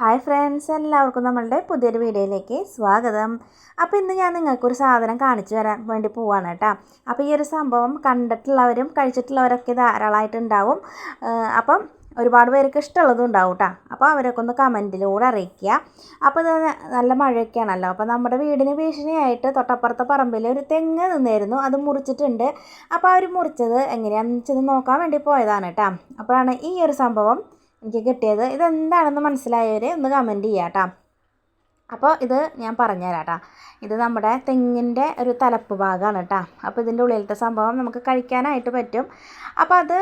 Hi friends എല്ലാവർക്കും നമ്മളുടെ പുതിയൊരു വീഡിയോയിലേക്ക് സ്വാഗതം. അപ്പോൾ ഇന്ന് ഞാൻ നിങ്ങൾക്കൊരു സാധനം കാണിച്ചു തരാൻ വേണ്ടി പോവാണ് കേട്ടോ. അപ്പോൾ ഈ ഒരു സംഭവം കണ്ടിട്ടുള്ളവരും കഴിച്ചിട്ടുള്ളവരൊക്കെ ധാരാളമായിട്ടുണ്ടാവും അപ്പം ഒരുപാട് പേർക്ക് ഇഷ്ടമുള്ളതും ഉണ്ടാവും കേട്ടോ. അപ്പോൾ അവരൊക്കെ ഒന്ന് കമന്റിലൂടെ അറിയിക്കുക. അപ്പോൾ ഇത് നല്ല മഴയൊക്കെയാണല്ലോ. അപ്പോൾ നമ്മുടെ വീടിന് ഭീഷണിയായിട്ട് തൊട്ടപ്പുറത്തെ പറമ്പിൽ ഒരു തെങ്ങ് നിന്നായിരുന്നു. അത് മുറിച്ചിട്ടുണ്ട്. അപ്പോൾ അവർ മുറിച്ചത് എങ്ങനെയാണെന്ന് വെച്ചത് നോക്കാൻ വേണ്ടി പോയതാണ് കേട്ടോ. അപ്പോഴാണ് ഈ ഒരു സംഭവം എനിക്ക് കിട്ടിയത്. ഇതെന്താണെന്ന് മനസ്സിലായവർ ഒന്ന് കമന്റ് ചെയ്യാം കേട്ടോ. അപ്പോൾ ഇത് ഞാൻ പറഞ്ഞുതരാം കേട്ടോ. ഇത് നമ്മുടെ തെങ്ങിന്റെ ഒരു തലപ്പ് ഭാഗമാണ് കേട്ടോ. അപ്പോൾ ഇതിന്റെ ഉള്ളിലത്തെ സംഭവം നമുക്ക് കഴിക്കാനായിട്ട് പറ്റും. അപ്പോൾ അത്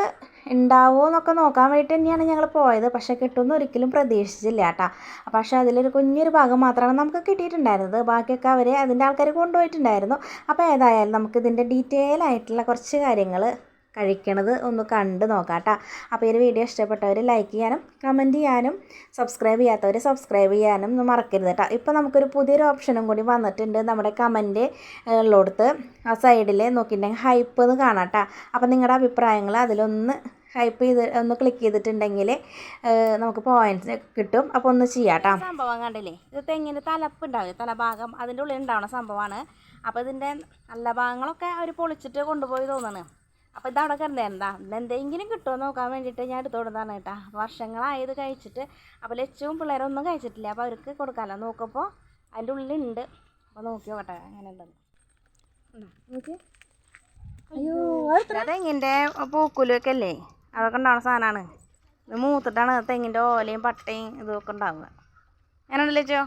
ഉണ്ടാവുമോ എന്നൊക്കെ നോക്കാൻ വേണ്ടിയിട്ട് തന്നെയാണ് ഞങ്ങൾ പോയത്. പക്ഷേ കിട്ടുമെന്ന് ഒരിക്കലും പ്രതീക്ഷിച്ചില്ല കേട്ടോ. പക്ഷേ അതിലൊരു കുഞ്ഞൊരു ഭാഗം മാത്രമാണ് നമുക്ക് കിട്ടിയിട്ടുണ്ടായിരുന്നത്. ബാക്കിയൊക്കെ അവർ അതിന്റെ ആൾക്കാർ കൊണ്ടുപോയിട്ടുണ്ടായിരുന്നു. അപ്പോൾ ഏതായാലും നമുക്ക് ഇതിന്റെ ഡീറ്റെയിൽ ആയിട്ടുള്ള കുറച്ച് കാര്യങ്ങൾ കഴിക്കണത് ഒന്ന് കണ്ട് നോക്കാം കേട്ടോ അപ്പോൾ ഈ ഒരു വീഡിയോ ഇഷ്ടപ്പെട്ടവർ ലൈക്ക് ചെയ്യാനും കമന്റ് ചെയ്യാനും സബ്സ്ക്രൈബ് ചെയ്യാത്തവർ സബ്സ്ക്രൈബ് ചെയ്യാനും ഒന്നും മറക്കരുത് കേട്ടോ ഇപ്പോൾ നമുക്കൊരു പുതിയൊരു ഓപ്ഷനും കൂടി വന്നിട്ടുണ്ട് നമ്മുടെ കമന്റ് ഉള്ളിടത്ത്. ആ സൈഡിൽ നോക്കിയിട്ടുണ്ടെങ്കിൽ ഹൈപ്പ് എന്ന് കാണാം കേട്ടോ അപ്പോൾ നിങ്ങളുടെ അഭിപ്രായങ്ങൾ അതിലൊന്ന് ഹൈപ്പ് ചെയ്ത് ഒന്ന് ക്ലിക്ക് ചെയ്തിട്ടുണ്ടെങ്കിൽ നമുക്ക് പോയിന്റ്സ് കിട്ടും. അപ്പോൾ ഒന്ന് ചെയ്യാം കേട്ടോ സംഭവം കണ്ടില്ലേ? ഇത് തെങ്ങിന് തലപ്പ് ഉണ്ടാവില്ല തലഭാഗം അതിന്റെ ഉള്ളിൽ ഉണ്ടാവുന്ന സംഭവമാണ്. അപ്പോൾ ഇതിന്റെ നല്ല ഭാഗങ്ങളൊക്കെ അവർ പൊളിച്ചിട്ട് കൊണ്ടുപോയി തോന്നുന്നു. അപ്പോൾ ഇതവിടെ എന്താ? എന്തെങ്കിലും കിട്ടുമോ നോക്കാൻ വേണ്ടിയിട്ട് ഞാൻ എടുത്തോടുന്നതാണ് കേട്ടോ. വർഷങ്ങളായത് കഴിച്ചിട്ട് അപ്പോൾ ലച്ചും പിള്ളേരൊന്നും കഴിച്ചിട്ടില്ല. അപ്പോൾ അവർക്ക് കൊടുക്കാമല്ലോ നോക്കുമ്പോൾ അതിന്റെ ഉള്ളിലുണ്ട്. അപ്പോൾ നോക്കി നോക്കട്ടെ. അങ്ങനെ ഉണ്ടെന്ന് അയ്യോ തെങ്ങിന്റെ പൂക്കൂലൊക്കെ അല്ലേ? അതൊക്കെ ഉണ്ടാവുന്ന സാധനമാണ് ഇത് മൂത്തിട്ടാണ് തെങ്ങിന്റെ ഓലയും പട്ടയും ഇതൊക്കെ ഉണ്ടാവുക. അങ്ങനെയുണ്ടല്ലോ ലച്ചോ?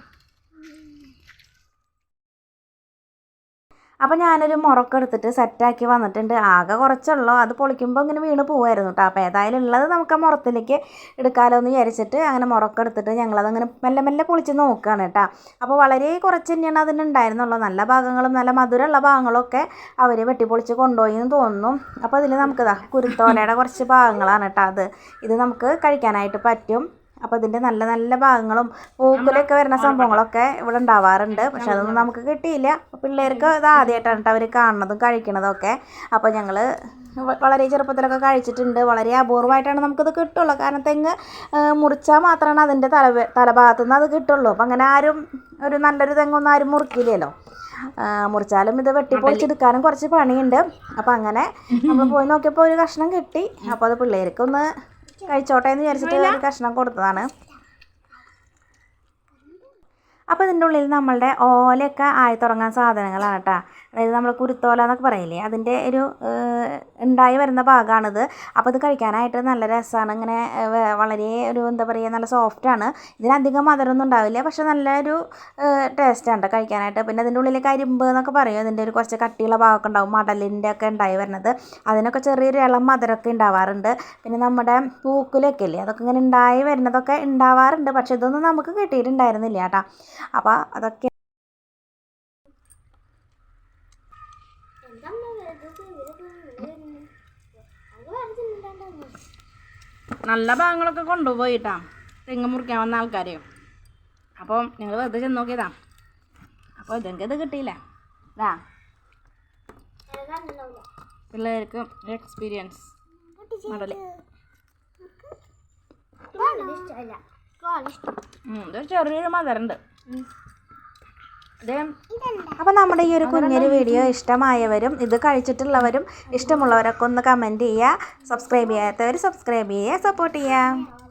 അപ്പോൾ ഞാനൊരു മുറക്കം എടുത്തിട്ട് സെറ്റാക്കി വന്നിട്ടുണ്ട്. ആകെ കുറച്ചുള്ളൂ. അത് പൊളിക്കുമ്പോൾ ഇങ്ങനെ വീണ് പോകുമായിരുന്നു കേട്ടോ അപ്പോൾ ഏതായാലും ഉള്ളത് നമുക്ക് ആ മുറത്തിലേക്ക് എടുക്കാമല്ലോ എന്ന് വിചാരിച്ചിട്ട് അങ്ങനെ മുറക്കം എടുത്തിട്ട് ഞങ്ങളതങ്ങനെ മെല്ലെ മെല്ലെ പൊളിച്ച് നോക്കുകയാണ് കേട്ടോ അപ്പോൾ വളരെ കുറച്ച് തന്നെയാണ് അതിനുണ്ടായിരുന്നുള്ളൂ നല്ല ഭാഗങ്ങളും നല്ല മധുരമുള്ള ഭാഗങ്ങളൊക്കെ അവർ വെട്ടിപ്പൊളിച്ച് കൊണ്ടുപോയി എന്ന് തോന്നുന്നു. അപ്പോൾ അതിൽ നമുക്കിതാ കുരുത്തോലയുടെ കുറച്ച് ഭാഗങ്ങളാണ് കേട്ടോ അത്. ഇത് നമുക്ക് കഴിക്കാനായിട്ട് പറ്റും. അപ്പോൾ ഇതിന്റെ നല്ല നല്ല ഭാഗങ്ങളും പൂക്കലൊക്കെ വരുന്ന സംഭവങ്ങളൊക്കെ ഇവിടെ ഉണ്ടാവാറുണ്ട്. പക്ഷെ അതൊന്നും നമുക്ക് കിട്ടിയില്ല. പിള്ളേർക്ക് ഇത് ആദ്യമായിട്ടാണ് കേട്ടോ അവർ കാണുന്നതും കഴിക്കുന്നതും ഒക്കെ അപ്പോൾ ഞങ്ങൾ വളരെ ചെറുപ്പത്തിലൊക്കെ കഴിച്ചിട്ടുണ്ട്. വളരെ അപൂർവമായിട്ടാണ് നമുക്കിത് കിട്ടുള്ളൂ. കാരണം തെങ്ങ് മുറിച്ചാൽ മാത്രമാണ് അതിന്റെ തല തലഭാഗത്തു നിന്ന് അത് കിട്ടുള്ളൂ. അപ്പം അങ്ങനെ ആരും ഒരു നല്ലൊരു തെങ്ങൊന്നും ആരും മുറിക്കില്ലല്ലോ. മുറിച്ചാലും ഇത് വെട്ടിപ്പൊളിച്ചെടുക്കാനും കുറച്ച് പണിയുണ്ട്. അപ്പം അങ്ങനെ നമ്മൾ പോയി നോക്കിയപ്പോൾ ഒരു കഷ്ണം കിട്ടി. അപ്പോൾ അത് പിള്ളേർക്കൊന്ന് കഴിച്ചോട്ടെ എന്ന് വിചാരിച്ചിട്ട് ഒരു കഷ്ണം കൊടുത്തതാണ്. അപ്പോൾ ഇതിന്റെ ഉള്ളിൽ നമ്മളുടെ ഓലയൊക്കെ ആയി തുടങ്ങാൻ സാധനങ്ങളാണ് കേട്ടോ അതായത് നമ്മൾ കുരുത്തോല എന്നൊക്കെ പറയില്ലേ അതിന്റെ ഒരു ഉണ്ടായി വരുന്ന ഭാഗമാണിത് അപ്പോൾ ഇത് കഴിക്കാനായിട്ട് നല്ല രസമാണ് ഇങ്ങനെ വളരെ ഒരു എന്താ പറയുക നല്ല സോഫ്റ്റാണ് ഇതിനധികം മധുരമൊന്നും ഉണ്ടാവില്ല പക്ഷെ നല്ലൊരു ടേസ്റ്റാണ് കഴിക്കാനായിട്ട്. പിന്നെ അതിന്റെ ഉള്ളിൽ കരിമ്പ് എന്നൊക്കെ പറയും. അതിന്റെ ഒരു കുറച്ച് കട്ടിയുള്ള ഭാഗമൊക്കെ ഉണ്ടാവും മടലിന്റെ ഒക്കെ ഉണ്ടായി വരുന്നത്. അതിനൊക്കെ ചെറിയൊരു ഇളം മധുരമൊക്കെ ഉണ്ടാവാറുണ്ട്. പിന്നെ നമ്മുടെ പൂക്കുലൊക്കെ ഇല്ലേ അതൊക്കെ ഇങ്ങനെ ഉണ്ടായി വരുന്നതൊക്കെ ഉണ്ടാവാറുണ്ട്. പക്ഷെ ഇതൊന്നും നമുക്ക് കിട്ടിയിട്ടുണ്ടായിരുന്നില്ല കേട്ടോ അപ്പോൾ അതൊക്കെ നല്ല ഭാഗങ്ങളൊക്കെ കൊണ്ടുപോയിട്ടാ. തെങ്ങ് മുറിക്കാൻ വന്ന ആൾക്കാരെ. അപ്പം നിങ്ങൾ വെറുതെ ചെന്ന് നോക്കിയതാ. അപ്പോൾ ഇതെനിക്ക് ഇത് കിട്ടിയില്ല. ഇതാ പിള്ളേർക്ക് എക്സ്പീരിയൻസ് ഇതൊരു ഇത് ചെറിയൊരു മധുരമുണ്ട് അപ്പോൾ നമ്മുടെ ഈ ഒരു കുഞ്ഞൊരു വീഡിയോ ഇഷ്ടമായവരും ഇത് കഴിച്ചിട്ടുള്ളവരും ഇഷ്ടമുള്ളവരൊക്കെ ഒന്ന് കമന്റ് ചെയ്യുക സബ്സ്ക്രൈബ് ചെയ്യാത്തവർ സബ്സ്ക്രൈബ് ചെയ്യുക സപ്പോർട്ട് ചെയ്യുക